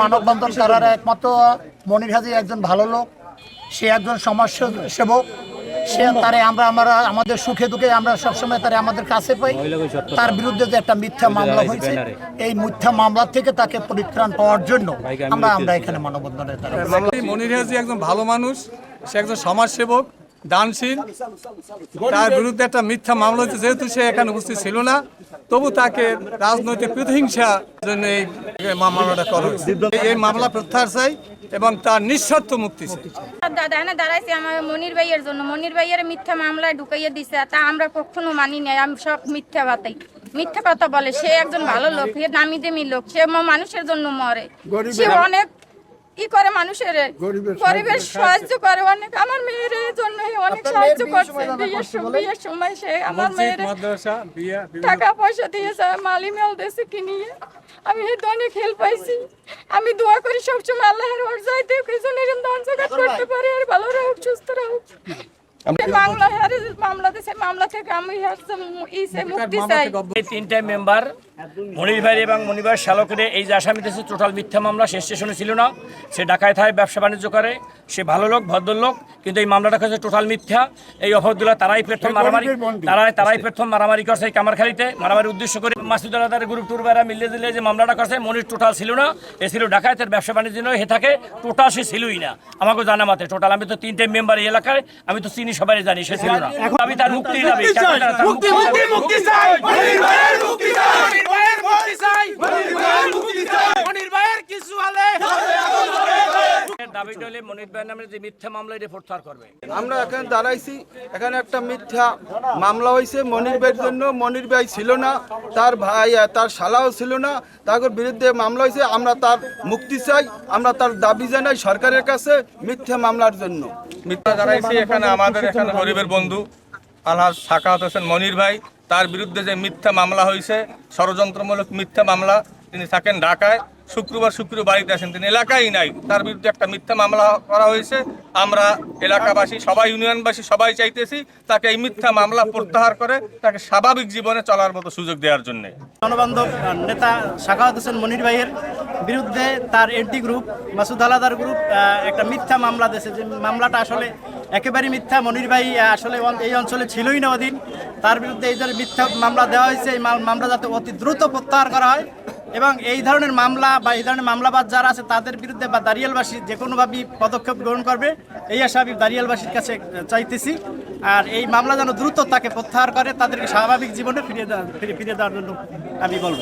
মানববন্ধন করার একমাত্র মনির হাজি একজন ভালো লোক। সে একজন সমাজ সেবক সে তারে আমরা আমরা আমাদের সুখে দুঃখে আমরা সবসময় তারে আমাদের কাছে পাই। তার বিরুদ্ধে যে একটা মিথ্যা মামলা হয়েছে, এই মিথ্যা মামলা থেকে তাকে পরিত্রাণ পাওয়ার জন্য আমরা আমরা এখানে মানববন্ধনের দ্বারা মনির হাজি একজন ভালো মানুষ, সে একজন সমাজসেবক, দানশীল। তার বিরুদ্ধে একটা মিথ্যা মামলা হচ্ছে যেহেতু সে এখানে উপস্থিত ছিল না তবু তাকে রাজনৈতিক প্রতিহিংসা জন্য এই মামলাটা করা হয়েছে। এই মামলা প্রত্যাহার চাই এবং তার নিঃস্বার্থ মুক্তি দাদা এনে দাঁড়াইছে আমার মনির ভাইয়ের জন্য। মনির ভাইয়ের মিথ্যা মামলায় ঢুকাইয়ে দিছে তা আমরা কখনো মানি নাই। আমি সব মিথ্যা কথাই মিথ্যা কথা বলে সে একজন ভালো লোক সে নামি দেমি লোক সে মানুষের জন্য মরে। সে অনেক ই করে মানুষের পরিবেশ সাহায্য করে। অনেক আমার মেয়ের জন্য অনেক সাহায্য করছে। বিয়ের সময় সময় সে আমার মেয়ের টাকা পয়সা দিয়েছে মালি মেল দেশে কিনিয়ে আমি এই অনেক হেল্প পাইছি। আমি দোয়া করি সবসময় আল্লাহর ওর যাইতে কিছু করতে পারে আর ভালো রাহুক সুস্থ রাহুক। এই মামলা হারে মামলা থেকে আমি মুক্তি চাই। এই তিনটা মেম্বার মনির ভাই এবং মনির ভাইয়ের শালকের এই যে আসামি দিয়েছে টোটাল মিথ্যা মামলা সে স্টেশনে ছিল না। সে ঢাকায় থাকে ব্যবসা বাণিজ্য করে। সে ভালো লোক ভদ্রলোক কিন্তু এই মামলাটা হচ্ছে টোটাল মিথ্যা। এই অফরদুল্লাহ তারাই প্রথম মারামারি তারাই তারাই প্রথম মারামারি করছে এই কামারখালিতে। মারামারি উদ্দেশ্য করে মাসুদ আলাদার গ্রুপ টুর বাইরা মিলে দিলে যে মামলাটা করছে মনির টোটাল ছিল না। এ ছিল ঢাকায় তার ব্যবসা বাণিজ্য নয় হে থাকে। টোটাল সে ছিলই না। আমাকে জানা মতে টোটাল। আমি তো তিনটে মেম্বার এই এলাকায় আমি তো চিনি সবাই জানি সে ছিল না। আমি তার মুক্তি দাবি মুক্তি মুক্তি মুক্তি চাই। দাবিটা হলে মনির ভাইয়ের নামে যে মিথ্যা মামলা এটা প্রত্যাহার করবে। আমরা এখানে দাঁড়াইছি এখানে একটা মিথ্যা মামলা হয়েছে মনির ভাইয়ের জন্য। মনির ভাই ছিল না তার ভাই তার শালাও ছিল না তাদের বিরুদ্ধে মামলা হয়েছে। আমরা তার মুক্তি চাই আমরা তার দাবি জানাই সরকারের কাছে মিথ্যা মামলার জন্য। মিথ্যা দাঁড়াইছি এখানে আমাদের এখানে গরিবের বন্ধু আলহাজ সাকাত হোসেন মনির ভাই। তার বিরুদ্ধে যে মিথ্যা মামলা হয়েছে ষড়যন্ত্রমূলক মিথ্যা মামলা তিনি থাকেন ঢাকায়। শুক্রবার শুক্রবার বাড়িতে আসেন। তিনি এলাকায় নাই। তার বিরুদ্ধে একটা মিথ্যা মামলা করা হয়েছে। আমরা এলাকাবাসী, সবাই ইউনিয়নবাসী, সবাই চাইতেছি তাকে এই মিথ্যা মামলা প্রত্যাহার করে তাকে স্বাভাবিক জীবনে চলার মতো সুযোগ দেওয়ার জন্য। জনবান্ধব নেতা শাখাওয়াত হোসেন মনির ভাইয়ের বিরুদ্ধে তার এনটি গ্রুপ, মাসুদ আলাদার গ্রুপ একটা মিথ্যা মামলা দিয়েছে। যে মামলাটা আসলে একেবারেই মিথ্যা। মনির ভাই আসলে এই অঞ্চলে ছিলই না ওদিন। তার বিরুদ্ধে এই ধরনের মিথ্যা মামলা দেওয়া হয়েছে। এই মামলা যাতে অতি দ্রুত প্রত্যাহার করা হয় এবং এই ধরনের মামলা বা এই ধরনের মামলাবাদ যারা আছে, তাদের বিরুদ্ধে বা দাঁড়িয়ালবাসী যে কোনোভাবেই পদক্ষেপ গ্রহণ করবে, এই আশা আমি দাঁড়িয়ালবাসীর কাছে চাইতেছি। আর এই মামলা যেন দ্রুত তাকে প্রত্যাহার করে, তাদেরকে স্বাভাবিক জীবনে ফিরিয়ে ফিরিয়ে দেওয়ার জন্য আমি বলব।